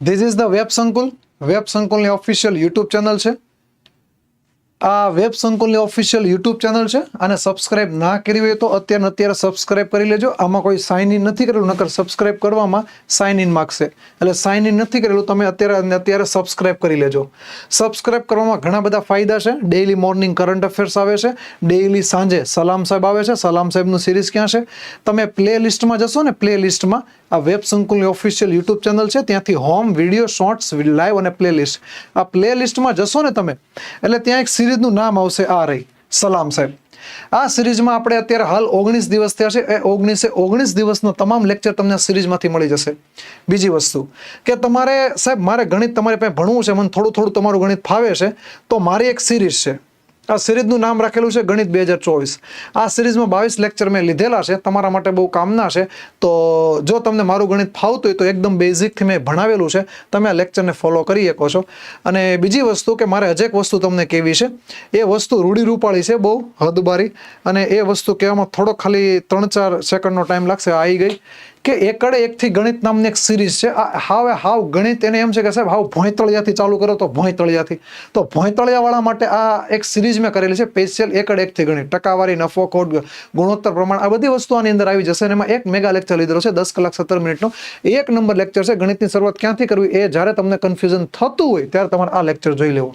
This is the web Sankul web સંકુલની official YouTube channel છે. આ web સંકુલની official YouTube channel છે અને સબસ્ક્રાઇબ ના કરી હોય તો અત્યારે અત્યારે સબસ્ક્રાઇબ કરી લેજો. આમાં કોઈ સાઇન ઇન નથી કરેલું, નકર સબસ્ક્રાઇબ કરવામાં સાઇન ઇન માગશે. એટલે સાઇન ઇન નથી કરેલું, તમે અત્યારે અત્યારે સબસ્ક્રાઇબ કરી લેજો. સબસ્ક્રાઇબ કરવામાં ઘણા બધા ફાયદા છે. ડેઇલી મોર્નિંગ કરંટ અફેર્સ આવે છે. ડેઇલી સાંજે સલામ સાહેબ આવે છે. સલામ સાહેબનું સિરીઝ ક્યાં છે? તમે પ્લે લિસ્ટમાં જશો ને પ્લે લિસ્ટમાં આ વેબ સંકુલની ઓફિશિયલ યુટ્યુબ ચેનલ છે. ત્યાંથી હોમ વીડિયો શોર્ટ્સ લાઈવ અને પ્લેલિસ્ટ આ પ્લે લિસ્ટમાં જશો ને તમે, એટલે ત્યાં એક સિરીઝનું નામ આવશે આ રહી. સલામ સાહેબ. આ સિરીઝમાં આપણે અત્યારે હાલ ઓગણીસ દિવસ થયા છે. એ ઓગણીસે ઓગણીસ દિવસનો તમામ લેક્ચર તમને સિરીઝમાંથી મળી જશે. બીજી વસ્તુ કે તમારે સાહેબ, મારે ગણિત તમારે પાસે ભણવું છે, મને થોડું થોડું તમારું ગણિત ફાવે છે, તો મારી એક સિરીઝ છે. આ સિરીઝનું નામ રાખેલું છે ગણિત બે હજાર ચોવીસ. આ સિરીઝમાં બાવીસ લેક્ચર મેં લીધેલા છે, તમારા માટે બહુ કામના છે. તો જો તમને મારું ગણિત ફાવતું હોય તો એકદમ બેઝિકથી મેં ભણાવેલું છે. તમે આ લેક્ચરને ફોલો કરી શકો છો. અને બીજી વસ્તુ કે મારે હજે એક વસ્તુ તમને કેવી છે, એ વસ્તુ રૂઢિરૂપાળી છે, બહુ હદબારી. અને એ વસ્તુ કહેવામાં થોડો ખાલી ત્રણ ચાર સેકન્ડનો ટાઈમ લાગશે આવી ગઈ. કે એકડે એકથી ગણિત નામની એક સિરીઝ છે. આ હાવ હાવ ગણિત એને એમ છે કે સાહેબ, હાવ ભોંયતળિયાથી ચાલુ કરો તો ભોંયતળિયાથી. તો ભોંયતળિયાવાળા માટે આ એક સિરીઝ મેં કરેલી છે સ્પેશિયલ એકડ એકથી ગણિત. ટકાવારી, નફો, ખોટ, ગુણોત્તર, પ્રમાણ, આ બધી વસ્તુ આની અંદર આવી જશે અને એમાં એક મેગા લેક્ચર લીધેલો છે, દસ કલાક સત્તર મિનિટનો. એક નંબર લેક્ચર છે, ગણિતની શરૂઆત ક્યાંથી કરવી એ જ્યારે તમને કન્ફ્યુઝન થતું હોય ત્યારે તમારે આ લેક્ચર જોઈ લેવું.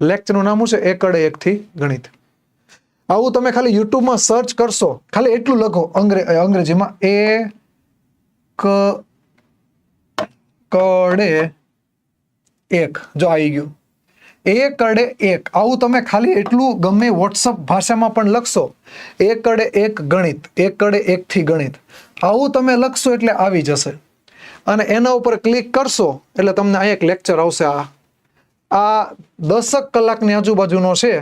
લેક્ચરનું નામ છે? એકડે એકથી ગણિત. આવું તમે ખાલી યુટ્યુબમાં સર્ચ કરશો, ખાલી એટલું લખો અંગ્રે, અંગ્રેજીમાં એ ક, કડે એક, જો આવી ગયું. એક કડે એક. આવું તમે ખાલી એટલું ગમે વોટ્સઅપ ભાષામાં પણ લખશો. એક કડે એક ગણિત એક કડે એકથી ગણિત. આવું તમે લખશો એટલે આવી જશે. અને એના ઉપર ક્લિક કરશો એટલે તમને અહીંયા એક લેક્ચર આવશે આ. આ દસક કલાકની આજુબાજુનો છે.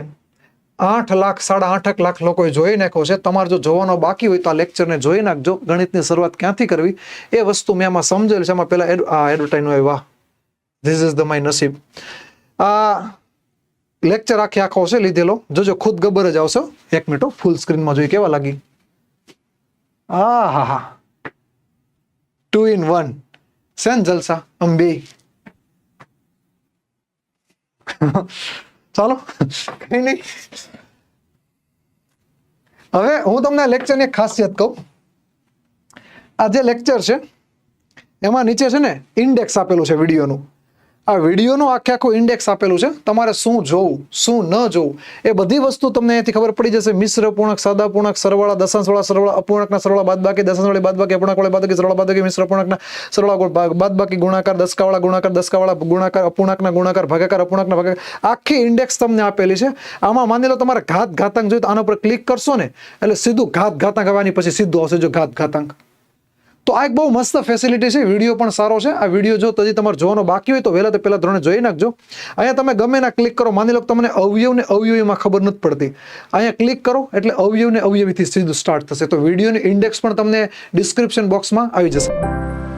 આઠ લાખ, સાડા આઠક લાખ લોકોએ જોઈ નાખ્યો છે. તમારે જો જોવાનો બાકી હોય તો આ લેક્ચરને જોઈ નાખજો. ગણિતની શરૂઆત ક્યાંથી કરવી એ વસ્તુ મેં આમાં સમજેલ છે. આમાં પહેલાં આ એડવર્ટાઈઝ હોય વાહ ધીસ ઇઝ ધ માય નસીબ. આ લેક્ચર આખે આખો છે લીધેલો. જોજો, ખુદ ગબર જ આવશે. એક મિનિટ ફૂલ સ્ક્રીનમાં જોઈ કેવા લાગી. આ હા હા ટુ ઇન વન સેન જલસા અંબે. ચાલો, કઈ નહીં. હવે હું તમને લેક્ચરની એક ખાસિયત કહું. આ જે લેક્ચર છે, એમાં નીચે છે ને ઇન્ડેક્સ આપેલું છે વિડીયોનું. આ વિડીયોનું આખે આખું ઇન્ડેક્સ આપેલું છે. તમારે શું જોવું, શું ન જોવું, એ બધી વસ્તુ તમને અહીંથી ખબર પડી જશે. મિશ્ર, પૂર્ણક, સાદા પૂર્ણક, સરવાળા, દશાંશવાળા, સરવાળા, અપૂર્ણકના, સરવાળા, બાદબાકી, દશાંશવાળી, બાદબાકી, અપૂર્ણકવાળી, બાદબાકી, સરવાળા, બાદબાકી, મિશ્ર, પૂર્ણકના, સરવાળા બાદબાકી, ગુણાકાર દસકાવાળા ગુણાકાર દસકાવાળા ગુણાકાર, અપૂર્ણકના, ગુણાકાર, ભાગાકાર, અપૂર્ણકના, ભાગાકાર, આખી ઇન્ડેક્સ તમને આપેલી છે. આમાં માની લો તમારે ઘાત ઘાતાંક જોઈએ તો આના પર ક્લિક કરશો ને, એટલે સીધું ઘાત ઘાતાંક આવવાની પછી સીધું આવશે જો ઘાત ઘાતાંક તો આ એક બહુ મસ્ત ફેસિલિટી છે. વીડિયો પણ સારો છે. આ વીડિયો જો હજી તમારે જોવાનો બાકી હોય તો વહેલા તો પહેલાં ધોરણે જોઈ નાખજો. અહીંયા તમે ગમે ના ક્લિક કરો, માની લો તમને અવયવ ને અવયવીમાં ખબર નથી પડતી. અહીંયા ક્લિક કરો એટલે અવયવ ને અવયવીથી સીધું સ્ટાર્ટ થશે. તો વિડીયોની ઇન્ડેક્સ પણ તમને ડિસ્ક્રિપ્શન બોક્સમાં આવી જશે.